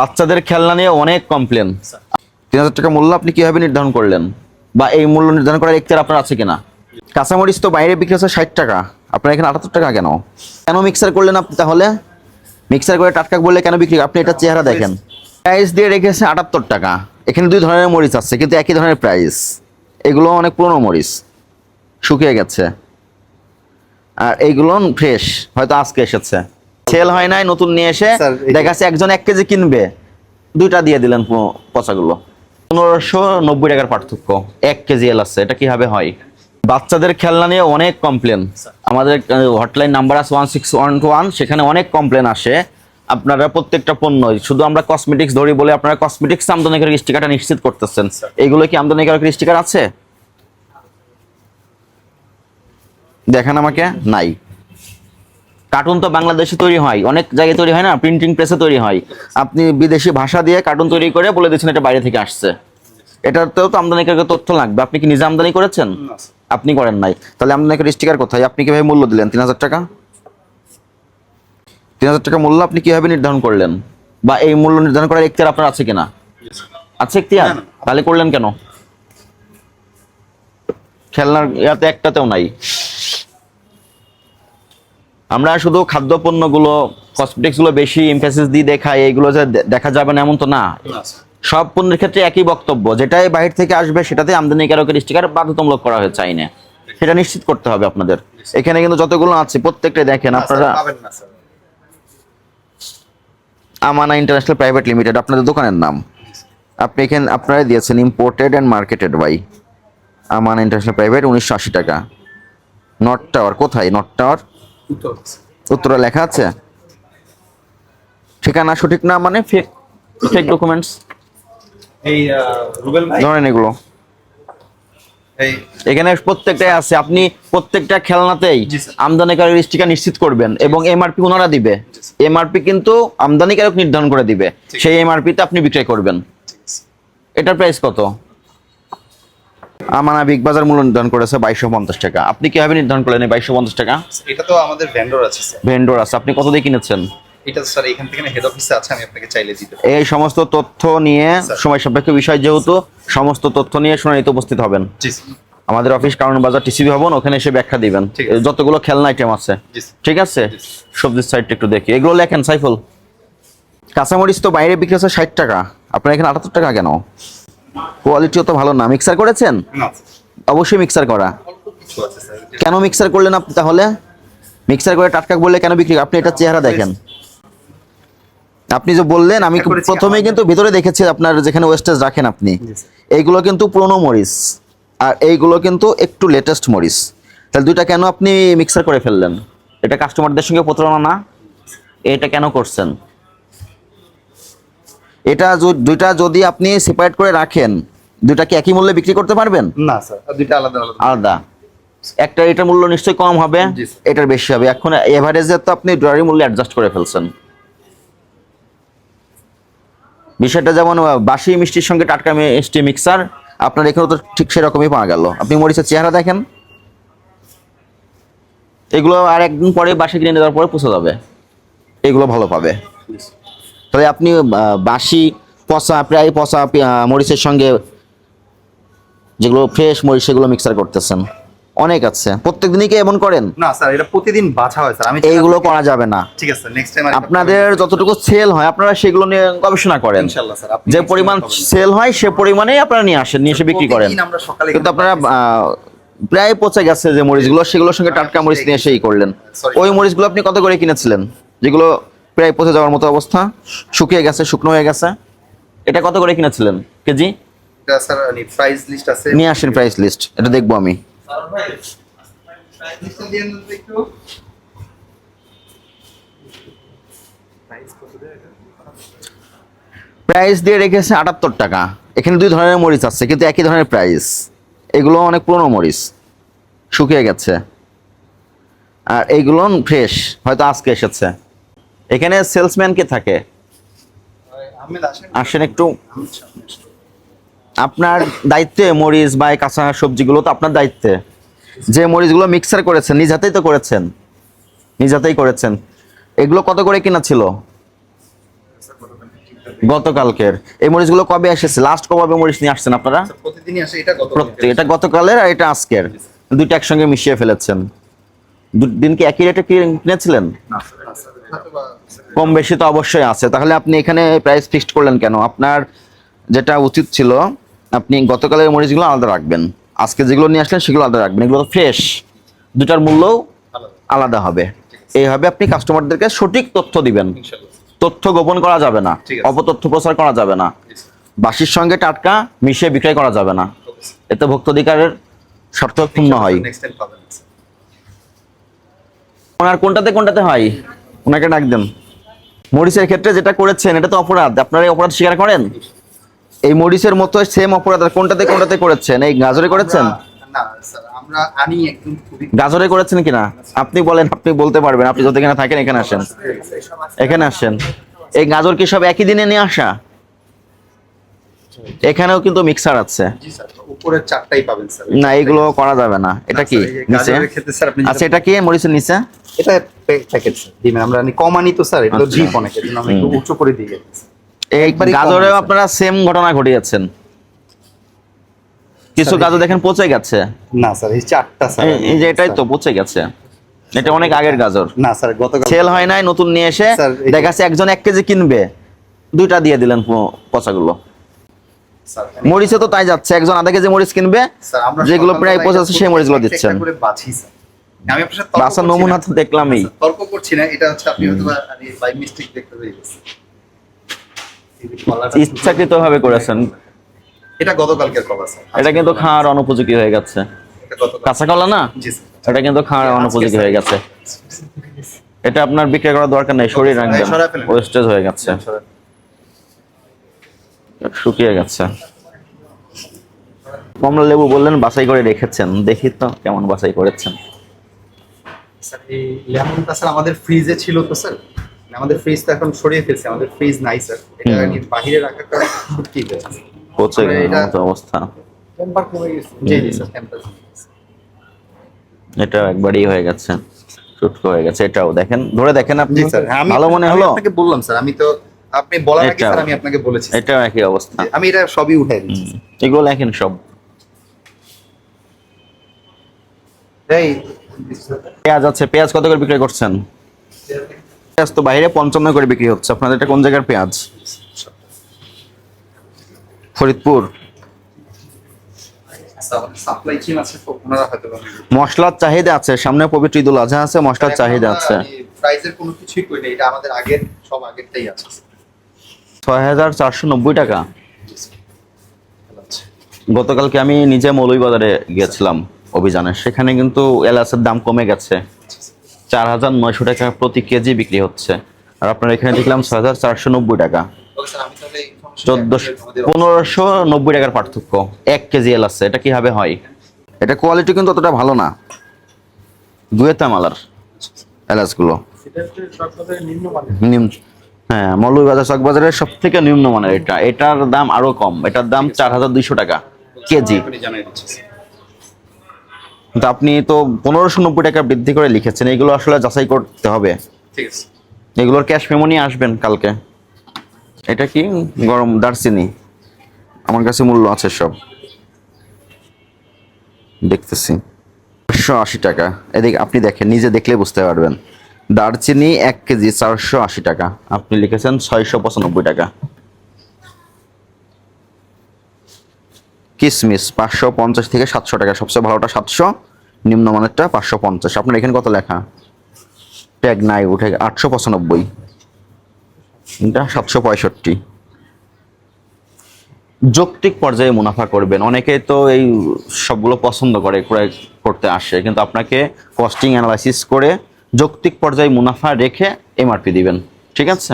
বাচ্চাদের খেলনা নিয়ে অনেক কমপ্লেন তিন হাজার টাকা মূল্য আপনি কীভাবে নির্ধারণ করলেন? বা এই মূল্য নির্ধারণ করার এখতিয়ার আপনার আছে কিনা? কাঁচামরিচ তো বাইরে বিক্রি হচ্ছে ষাট টাকা। আপনার এখানে আটাত্তর টাকা কেন? কেন মিক্সার করলেন আপনি তাহলে? মিক্সার করে টাটকা বললে কেন বিক্রি? আপনি এটা চেহারা দেখেন। প্রাইস দিয়ে রেখেছে আটাত্তর টাকা। এখানে দুই ধরনের মরিচ আছে, কিন্তু একই ধরনের প্রাইস এগুলো অনেক পুরনো মরিচ। শুকিয়ে গেছে। আর এইগুলো ফ্রেশ হয়তো আজকে এসেছে। সেল হয় নাই নতুন নিয়ে এসে স্যার, এই- দেখা যাচ্ছে একজন এক কেজি কিনবে। দুইটা দিয়ে দিলেন পচাগুলো। পনেরোশো নব্বই টাকার পার্থক্য। এক কেজি এল আছে এটা কীভাবে হয়? বাচ্চাদের খেলনা নিয়ে অনেক কমপ্লেন আমাদের হটলাইন নাম্বার আছে one six one two one সেখানে অনেক কমপ্লেন আসে। আপনারা প্রত্যেকটা পণ্য শুধু আমরা কসমেটিক্স ধরি বলে আপনারা কসমেটিক্স আমদানিকারক স্টিকারটা নিশ্চিত করতেছেন। এগুলো কি আমদানিকারক স্টিকার আছে? দেখেন আমাকে নাই। কার্টুন তো বাংলাদেশে তৈরি হয়। অনেক জায়গায় তৈরি হয় না প্রিন্টিং প্রেসে তৈরি হয়। আপনি বিদেশি ভাষা দিয়ে কার্টুন তৈরি করে বলে দিচ্ছেন এটা বাইরে থেকে আসছে। এটাতেও তো আমদানিকারকের তথ্য লাগবে। আপনি কি নিজে আমদানি করেছেন? আপনি করেন নাই। তাহলে আমদানিকার স্টিকার কোথায়? আপনি কীভাবে মূল্য দিলেন? তিন হাজার টাকা? তিন হাজার টাকা মূল্য আপনি কীভাবে নির্ধারণ করলেন? বা এই মূল্য নির্ধারণ করার এখতিয়ার আপনার আছে কিনা? আছে এখতিয়ার। তাহলে করলেন কেন? খেলনার ইয়াতে একটাতেও নাই। আমরা শুধু খাদ্যপণ্যগুলো কসমেটিক্সগুলো বেশি এমফাসিস দিয়ে দেখাই এইগুলো যে দেখা যাবে না এমন তো না। সব পণ্যের ক্ষেত্রে একই বক্তব্য যেটাই বাইরে থেকে আসবে সেটাতে আমদানিকারকের স্টিকার বাধ্যতামূলক করা হয়েছে আইনে। সেটা নিশ্চিত করতে হবে আপনাদের। এখানে কিন্তু যতগুলো আছে প্রত্যেকটা দেখেন আপনারা। আমানা ইন্টারন্যাশনাল প্রাইভেট লিমিটেড আপনাদের দোকানের নাম? আপনি এখানে আপনারা দিয়েছেন imported and marketed by Amana international private উনিশশো আশি টাকা। নট টাওয়ার কোথায়? নট টাওয়ার উত্তর, লেখা আছে? ঠিকানা সঠিক না মানে ফেক ফেক ডকুমেন্টস এই রুবেল ভাই? ধরেন এগুলো। এখানে প্রত্যেকটাই আছে। আপনি প্রত্যেকটা খেলনাতেই। আমদানিকারক স্টিকার নিশ্চিত করবেন এবং এমআরপি ওনারা দিবে। এমআরপি কিন্তু আমদানিকারক নির্ধারণ করে দিবে। সেই এমআরপি তে আপনি বিক্রয় করবেন। এটার প্রাইস কত? আমানা বিগ বাজার মূল্য নির্ধারণ করেছে বাইশশো পঞ্চাশ টাকা। আপনি কীভাবে নির্ধারণ করলেন এই বাইশশো পঞ্চাশ টাকা? এটা তো আমাদের ভেন্ডর আছে স্যার ভেন্ডর আছে। আপনি কত দিয়ে কিনেছেন? এটা স্যার এখান থেকে হেড অফিসে আছে আমি আপনাকে চাইলে দিতে এই সমস্ত তথ্য নিয়ে সময় সাপেক্ষ বিষয় যেহেতু সমস্ত তথ্য নিয়ে শুনানিতে উপস্থিত হবেন। জি স্যার আমাদের অফিস কারণ বাজার টিসিবি ভবন ওখানে এসে ব্যাখ্যা দিবেন। যতগুলো খেলনা আইটেম আছে। ঠিক আছে। সবজির সাইডটা একটু দেখি। এগুলো লেখেন সাইফুল। কাঁচামরিচ তো বাইরে বিক্রি হচ্ছে ষাট টাকা। আপনার এখানে আটাত্তর টাকা কেন? কোয়ালিটিও তো ভালো না। মিক্সার করেছেন? না। অবশ্যই মিক্সার করা। কেন মিক্সার করলেন আপনি তাহলে? মিক্সার করে টাটকা বললে কেন বিক্রি আপনি এটা চেহারা দেখেন। আপনি যে বললেন আমি প্রথমে কিন্তু ভিতরে দেখেছি আপনার যেখানে ওয়েস্টেজ রাখেন আপনি। এইগুলো কিন্তু পুরনো মরিচ। আর এইগুলো কিন্তু একটু লেটেস্ট মরিচ। তাহলে দুইটা কেন আপনি মিক্সার করে ফেললেন? এটা কাস্টমারদের সঙ্গে প্রতারণা না? এটা কেন করছেন? এটা দুইটা যদি আপনি সেপারেট করে রাখেন দুইটা কি একই মূল্যে বিক্রি করতে পারবেন? না স্যার দুইটা আলাদা আলাদা। আলাদা। একটা এটার মূল্য নিশ্চয়ই কম হবে এটার বেশি হবে। এখন এভারেজে তো আপনি ড্রয়ারি মূল্য অ্যাডজাস্ট করে ফেলছেন। বিষয়টা যেমন বাসি মিষ্টির সঙ্গে টাটকা মিষ্টি মিক্সার আপনার এখানে তো ঠিক সেরকমই পাওয়া গেল। আপনি মরিচের চেহারা দেখেন। এগুলো আর একদিন পরে বাসি কিনে নেওয়ার পরে পচে যাবে। এগুলো ভালো পাবে। তবে আপনি বাসি পচা প্রায় পচা মরিচের সঙ্গে যেগুলো ফ্রেশ মরিচ সেগুলো মিক্সার করতেছেন। অনেক আছে। প্রত্যেক দিনই কি এমন করেন? না স্যার এটা প্রতিদিন বাছা হয় স্যার। আমি এইগুলো করা যাবে না। ঠিক আছে নেক্সট টাইম আপনাদের যতটুকু সেল হয় আপনারা সেগুলো নিয়ে গবেষণা করেন। ইনশাআল্লাহ স্যার আপনি যে পরিমাণ সেল হয় সে পরিমাণেই আপনারা নিয়ে আসেন নিয়ে এসে বিক্রি করেন। আমরা সকালে কিন্তু আপনারা আহ, প্রায় পচে গেছে যে মরিচগুলো সেগুলোর সঙ্গে টাটকা মরিচ নিয়ে এসেই করলেন. ওই মরিচগুলো আপনি কত করে কিনেছিলেন? যেগুলো প্রায় পচে যাওয়ার মতো অবস্থা। শুকিয়ে গেছে শুকনো হয়ে গেছে। এটা কত করে কিনেছিলেন কেজি? নিয়ে আসেন প্রাইস লিস্ট এটা দেখব আমি। প্রাইস দিয়ে রেখেছে আটাত্তর টাকা। এখানে দুই ধরনের মরিচ আছে কিন্তু একই ধরনের প্রাইস এগুলো অনেক পুরনো মরিচ। শুকিয়ে গেছে। আর এইগুলো ফ্রেশ হয়তো আজকে এসেছে। এখানে সেলসম্যান কে থাকে? আসেন। একটু। আপনার দায়িত্বে মরিচ বা কাঁচা সবজিগুলো তো আপনার দায়িত্বে। যে মরিচগুলো মিক্সার করেছেন নিজ হাতেই তো করেছেন। নিজ হাতেই করেছেন। এগুলো কত করে কিনা ছিল? গতকালকের। এই মরিচগুলো কবে এসেছে? লাস্ট কবে মরিচ নিয়ে আসছেন আপনারা? আসে। এটা গত প্রত্যেক এটা গতকালের আর এটা আজকের। দুইটা একসঙ্গে মিশিয়ে ফেলেছেন। দিন কি একই রেটে কিনেছিলেন? কম বেশি তো অবশ্যই আছে। তাহলে আপনি এখানে প্রাইস ফিক্সড করলেন কেন? আপনার যেটা উচিত ছিল আপনি গতকালের মরিচগুলো আলাদা রাখবেন। আজকে যেগুলো নিয়ে আসলেন সেগুলো আলাদা রাখবেন। এগুলো তো ফ্রেশ দুটার মূল্যও আলাদা। হবে। এইভাবে আপনি কাস্টমারদেরকে সঠিক তথ্য দিবেন। তথ্য গোপন করা যাবে না। অপতথ্য প্রচার করা যাবে না। বাসির সঙ্গে টাটকা মিশিয়ে বিক্রয় করা যাবে না। এতে ভোক্তাধিকারের শর্ত পূর্ণ হয়। ওনার কোনটাতে কোনটাতে হয়? ওনাকে ডাক দেন। মরিচের ক্ষেত্রে যেটা করেছেন এটা তো অপরাধ। আপনারা এই অপরাধ স্বীকার করেন? এই মরিসের মতো সেম অপরাধ আর কোনটাতে কোনটাতে করেছেন? এই গাজরে করেছেন? গাজরে করেছেন কিনা? আপনি বলেন আপনি বলতে পারবেন। আপনি যত এখানে থাকেন এখানে আসেন। এখানে আসেন। এই গাজর কি সব একই দিনে নিয়ে আসা? এখানেও কিন্তু মিক্সার আছে। উপরের চারটাই পাবেন স্যার। না এগুলো করা যাবে না। এটা কি? নিচে? আচ্ছা এটা কি? মরিচের নিচে? এটা প্যাকেট ডিমে আমরা কম আনি তো স্যার এটা আচ্ছা। ডিপ অনেক এর জন্য আমরা একটু। উঁচু করে দিয়ে। এই গাজরেও আপনারা সেম ঘটনা ঘটিয়েছেন। কিছু গাজর দেখেন পচে গেছে। না স্যার এই চারটা স্যার এই- যে এটাই তো পচে গেছে। এটা অনেক আগের গাজর। না স্যার গতকাল সেল হয় নাই নতুন নিয়ে এসে স্যার, এই যে- দেখা যাচ্ছে একজন এক কেজি কিনবে। দুইটা দিয়ে দিলেন পচাগুলো। মরিচে তো তাই যাচ্ছে একজন আধা কেজি মরিচ কিনবে যেগুলো প্রায় এটা পচাচ্ছে সেই মরিচগুলো দিচ্ছেন। আমি আপনার সাথে নমুনা তো দেখলামই। তর্ক করছি না এটা হচ্ছে আপনি হয়তো বাই মিস্টেক দেখতে পেয়ে গেছেন। এই যে কলাটা- ইচ্ছাকৃত ভাবে করেছেন এটা গতকালকের কলা স্যার। এটা কিন্তু খাওয়ার অনুপযোগী হয়ে গেছে। কাঁচা কলা না? এটা কিন্তু খাওয়ার অনুপযোগী হয়ে গেছে। এটা আপনার বিক্রি করার দরকার নেই শরীর ফেলেন। ওয়েস্টেজ হয়ে গেছে। শুকিয়ে গেছে। কমলা লেবু বললেন বাছাই করে রেখেছেন। দেখি তো কেমন বাছাই করেছেন। স্যার এই লেমনটা স্যার আমাদের ফ্রিজে ছিল তো স্যার। আমাদের ফ্রিজ তো এখন সরিয়ে ফেলছে আমাদের ফ্রিজ নাই স্যার। এটা গেছে পচে এটা- অবস্থা। টেম্পার কমে গেছে। জি জি স্যার টেম্পার এটা একবারই হয়ে গেছে শুটকো হয়ে গেছে। এটাও দেখেন ধরে দেখেন আপনি। আমি ভালো মনে হলো? আপনাকে বললাম স্যার আমি তো আপনি বলার আগে স্যার আমি আপনাকে বলেছি এটাও একই অবস্থা। আমি এটা সবই উঠাই দিচ্ছি এগুলো লেখেন সব। এই পেঁয়াজ আছে পেঁয়াজ কত করে বিক্রি করছেন? পেঁয়াজ তো বাইরে পঞ্চান্ন করে বিক্রি হচ্ছে। আপনাদের এটা কোন জায়গার পেঁয়াজ? ফরিদপুর। মশলার চাহিদা আছে সামনে পবিত্র ঈদুল আজহা আছে মশলার চাহিদা আছে। প্রাইসের কোনো কিছুই কই এটা আমাদের আগের সব আগেরটাই আছে। ছয় হাজার চারশো নব্বই টাকা। গতকালকে আমি নিজে মৌলভীবাজারে গিয়েছিলাম অভিযানে। সেখানে কিন্তু এলাচের দাম কমে গেছে। চার হাজার নয়শো টাকা প্রতি কেজি বিক্রি হচ্ছে। আর আপনার এখানে দেখলাম ছয় হাজার চারশো নব্বই টাকা। চোদ্দশো পনেরোশো নব্বই টাকার পার্থক্য এক কেজি এল আছে এটা কীভাবে হয়? এটা কোয়ালিটি কিন্তু অতটা ভালো না। দুয়েতা মালার এলাচগুলো নিম্ন হ্যাঁ মৌলভীবাজার চকবাজারের সব থেকে নিম্ন মানের এটা। এটার দাম আরও কম। এটার দাম চার হাজার দুইশো টাকা কেজি। কিন্তু আপনি তো পনেরোশো নব্বই টাকা বৃদ্ধি করে লিখেছেন। এগুলো আসলে যাচাই করতে হবে। ঠিক আছে। এগুলোর ক্যাশ মেমো নিয়ে আসবেন কালকে। এটা কি? গরম দারচিনি। আমার কাছে মূল্য আছে সব। দেখতেছি। চারশো আশি টাকা। এদিকে আপনি দেখেন নিজে দেখলে বুঝতে পারবেন। দারচিনি এক কেজি চারশো আশি টাকা। আপনি লিখেছেন ছয়শো পঁচানব্বই টাকা। কিসমিস পাঁচশো পঞ্চাশ থেকে সাতশো টাকা। সবচেয়ে ভালোটা সাতশো নিম্নমানেরটা পাঁচশো পঞ্চাশ। আপনার এখানে কত লেখা? ট্যাগ নাই, উঠে আটশো পঁচানব্বই। এটা সাতশো পঁয়ষট্টি। যৌক্তিক পর্যায়ে মুনাফা করবেন। অনেকে তো এই সবগুলো পছন্দ করে করতে আসে। কিন্তু আপনাকে কস্টিং অ্যানালাইসিস করে যৌক্তিক পর্যায়ে মুনাফা রেখে এমআরপি দিবেন। ঠিক আছে?